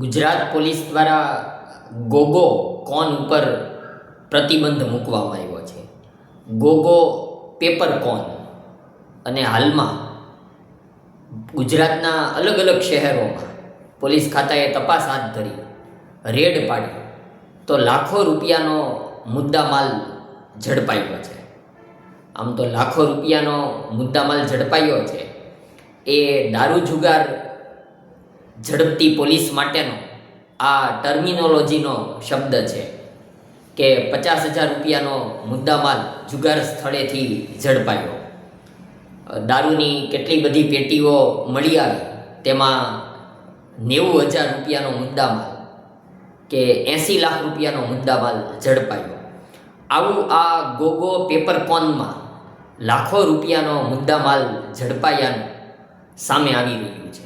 Gujarat police દ્વારા ગોગો કોન ઉપર પ્રતિબંધ મૂકવામાં આવ્યો છે. Gogo paper cone. અને હાલમાં ગુજરાતના અલગ અલગ શહેરોમાં પોલીસ ખાતાએ તપાસ હાથ ધરી, રેડ પાડી, તો લાખો રૂપિયાનો મુદ્દામાલ ઝડપાયો છે. આમ તો લાખો રૂપિયાનો મુદ્દામાલ ઝડપાયો છે. એ દારૂ જુગાર ઝડપતી પોલીસ માટેનો આ ટર્મિનોલોજીનો શબ્દ છે કે પચાસ હજાર રૂપિયાનો મુદ્દામાલ જુગાર સ્થળેથી ઝડપાયો. દારૂની કેટલી બધી પેટીઓ મળી આવી, તેમાં નેવું હજાર રૂપિયાનો મુદ્દામાલ કે એંસી લાખ રૂપિયાનો મુદ્દામાલ ઝડપાયો. આવું આ ગોગો પેપર કોનમાં લાખો રૂપિયાનો મુદ્દામાલ ઝડપાયાનું સામે આવી રહ્યું છે.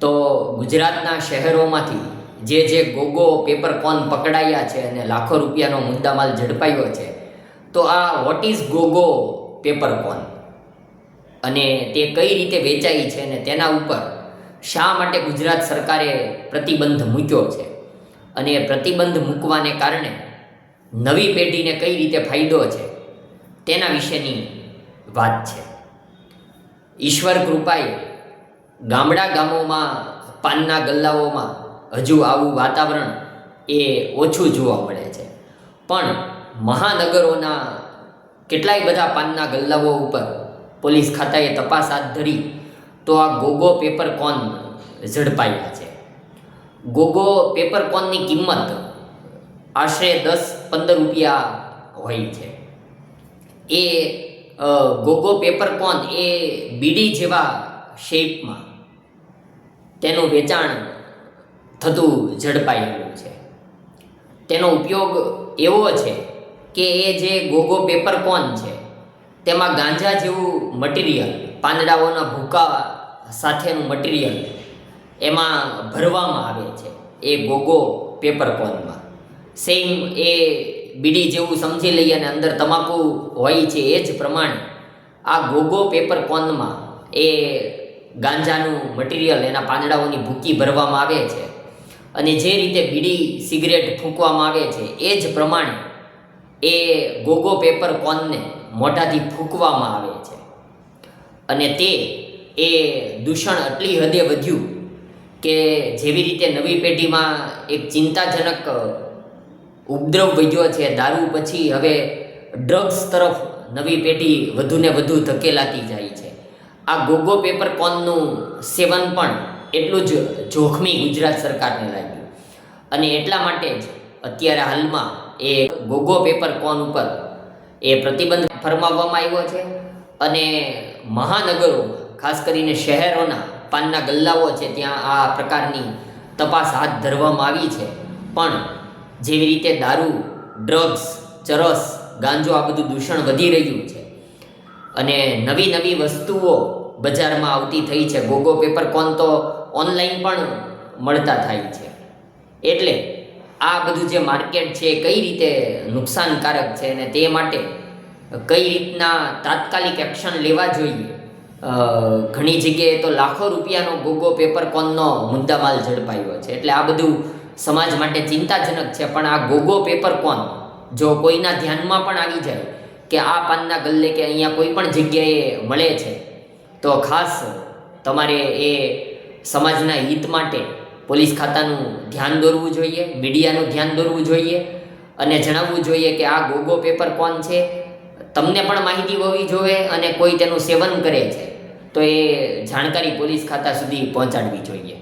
તો ગુજરાતના શહેરોમાંથી જે જે ગોગો પેપર કોન પકડાયા છે અને લાખો રૂપિયાનો મુદ્દામાલ ઝડપાયો છે, તો આ વોટ ઇઝ ગોગો પેપર કોન? અને તે કઈ રીતે વેચાઈ છે અને તેના ઉપર શા માટે ગુજરાત સરકારે પ્રતિબંધ મૂક્યો છે? અને એ પ્રતિબંધ મૂકવાને કારણે નવી પેઢીને કઈ રીતે ફાયદો છે? તેના વિશેની વાત છે. ઈશ્વર કૃપાએ ગામડા ગામોમાં, પાનના ગલ્લાઓમાં હજુ આવું વાતાવરણ એ ઓછું જોવા મળે છે. પણ મહાનગરોના કેટલાય બધા પાનના ગલ્લાઓ ઉપર પોલીસ ખાતાએ તપાસ હાથ ધરી તો આ ગોગો પેપર કોન ઝડપાયા છે. ગોગો પેપર કોનની કિંમત આશરે દસ પંદર રૂપિયા હોય છે. એ ગોગો પેપર કોન એ બીડી જેવા શેપમાં તેનું વેચાણ થતું ઝડપાયેલું છે. તેનો ઉપયોગ એવો છે કે એ જે ગોગો પેપર કોન છે, તેમાં ગાંજા જેવું મટીરિયલ પાંદડાઓના ભૂકા સાથેનું મટીરિયલ એમાં ભરવામાં આવે છે, એ ગોગો પેપર કોનમાં. સેમ એ બીડી જેવું સમજી લઈએ અને અંદર તમાકુ હોય છે એ જ પ્રમાણે, આ ગોગો પેપર કોનમાં એ ગાંજાનું મટીરિયલ એના પાંદડાઓની ભૂકી ભરવામાં આવે છે. અને જે રીતે બીડી સિગરેટ ફૂંકવામાં આવે છે, એ જ પ્રમાણે એ ગોગો પેપર કોનને મોઢાથી ફૂંકવામાં આવે છે. અને તે એ દૂષણ આટલી હદે વધ્યું કે જેવી રીતે નવી પેઢીમાં એક ચિંતાજનક ઉપદ્રવ વધ્યો છે, દારૂ પછી હવે ડ્રગ્સ તરફ નવી પેઢી વધુને વધુ ધકેલાતી જાય છે. આ ગોગો પેપર કોનનું સેવન પણ એટલું જ જોખમી ગુજરાત સરકારને લાગ્યું. અને એટલા માટે જ અત્યારે હાલમાં એ ગોગો પેપર કોન ઉપર એ પ્રતિબંધ ફરમાવવામાં આવ્યો છે. અને મહાનગરો, ખાસ કરીને શહેરોના પાનના ગલ્લાઓ છે, ત્યાં આ પ્રકારની તપાસ હાથ ધરવામાં આવી છે. પણ જેવી રીતે દારૂ, ડ્રગ્સ, ચરસ, ગાંજો આ બધું દૂષણ વધી રહ્યું છે. અને નવી નવી વસ્તુઓ બજારમાં આવતી થઈ છે. ગોગો પેપર કોન તો ઓનલાઈન પણ મળતા થાય છે. એટલે આ બધું જે માર્કેટ છે કઈ રીતે નુકસાનકારક છે અને તે માટે કઈ રીતના તાત્કાલિક એક્શન લેવા જોઈએ? ઘણી જગ્યાએ તો લાખો રૂપિયાનો ગોગો પેપર કોનનો મુદ્દામાલ ઝડપાયો છે. એટલે આ બધું સમાજ માટે ચિંતાજનક છે. પણ આ ગોગો પેપર કોન જો કોઈના ધ્યાનમાં પણ આવી જાય કે આ પાનના ગલ્લે કે અહીંયા કોઈ પણ જગ્યાએ મળે છે તો ખાસ તમારે એ સમાજના હિત માટે પોલીસ ખાતાનું ધ્યાન દોરવું જોઈએ, મીડિયાનું ધ્યાન દોરવું જોઈએ અને જણાવવું જોઈએ કે આ ગોગો પેપર કોણ છે? તમને પણ માહિતી હોવી જોઈએ અને કોઈ તેનું સેવન કરે છે. તો એ જાણકારી પોલીસ ખાતા સુધી પહોંચાડવી જોઈએ.